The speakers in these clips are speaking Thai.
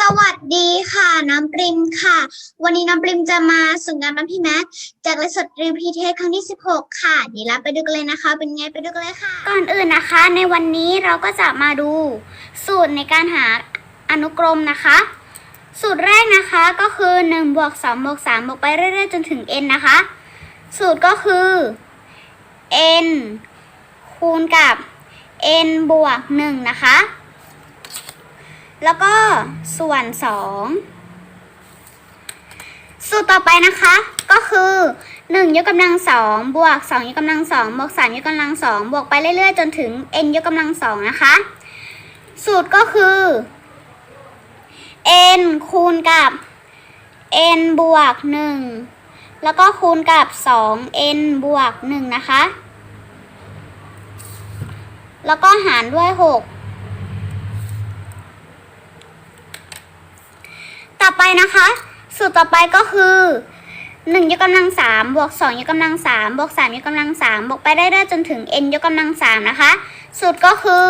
สวัสดีค่ะ น้ำปริมค่ะ วันนี้น้ำปริมจะมาส่งงานบ้านพี่แม็กจากเลสดรีพีเทสครั้งที่ 16 ค่ะเดี๋ยวเราไปดูกันเลยนะคะ เป็นไงไปดูกันเลยค่ะ ก่อนอื่นนะคะ ในวันนี้เราก็จะมาดูสูตรในการหาอนุกรมนะคะ สูตรแรกนะคะก็คือ1บวก2บวก3บวกไปเรื่อยๆ จนถึง n นะคะ สูตรก็คือ n คูณกับ n บวก1นะคะ แล้วก็ส่วน 2 สูตรต่อไปนะคะ ก็คือ 1 ยกกำลังสองบวก 2 ยกกำลังสองบวก 3 ยกกำลังสองบวกไปเรื่อยๆ จนถึง n ยกกำลังสองนะคะ สูตรก็คือ n คูณกับ n บวก 1 แล้วก็คูณกับ 2n บวก 1 นะคะ แล้วก็หารด้วย 6 ต่อไปนะคะ สูตรต่อไปก็คือหนึ่งยกกำลังสามบวกสองยกกำลังสามบวกสามยกกำลังสามบวกไปได้เรื่อยๆจนถึง n ยกกำลังสามนะคะ สูตรก็คือ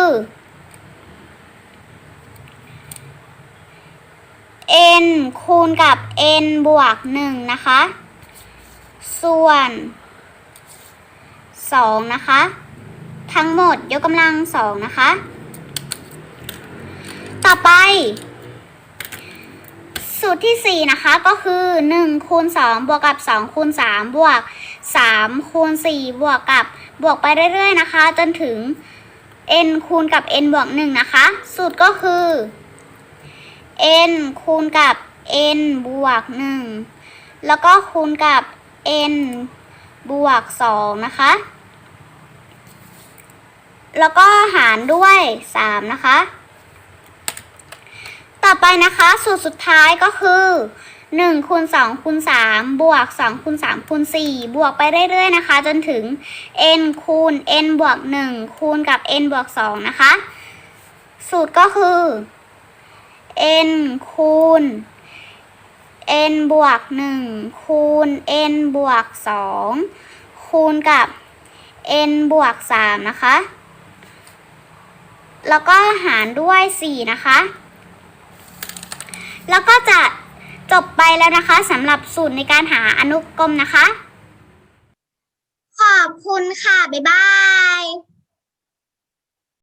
n คูณกับ n บวกหนึ่งนะคะ ส่วนสองนะคะ ทั้งหมดยกกำลังสองนะคะ ต่อไป ตรที่ 4 นะคะ ก็คือ1คูณ2บวกกับ2คูณ3บวก3คูณ4บวกกับบวกไปเรื่อยๆนะคะ จนถึง n คูณกับ n บวก1นะคะ สูตรก็คือ n คูณกับ n บวก 1 แล้วก็คูณกับ n บวก 2 นะคะ แล้วก็หารด้วย 3 นะคะ ต่อไปนะคะสูตรสุดท้ายก็คือ1คูณ2คูณ3บวก2คูณ3คูณ4บวกไปเรื่อยๆนะคะ จนถึง n คูณ n บวก 1 คูณกับ n บวก 2 นะคะ สูตรก็คือ n คูณ n บวก 1 คูณ n บวก 2 คูณกับ n บวก 3 นะคะ แล้วก็หารด้วย 4 นะคะ แล้วก็จะจบไปแล้วนะคะสำหรับสูตรในการหาอนุกรมนะคะ ขอบคุณค่ะ บ๊ายบาย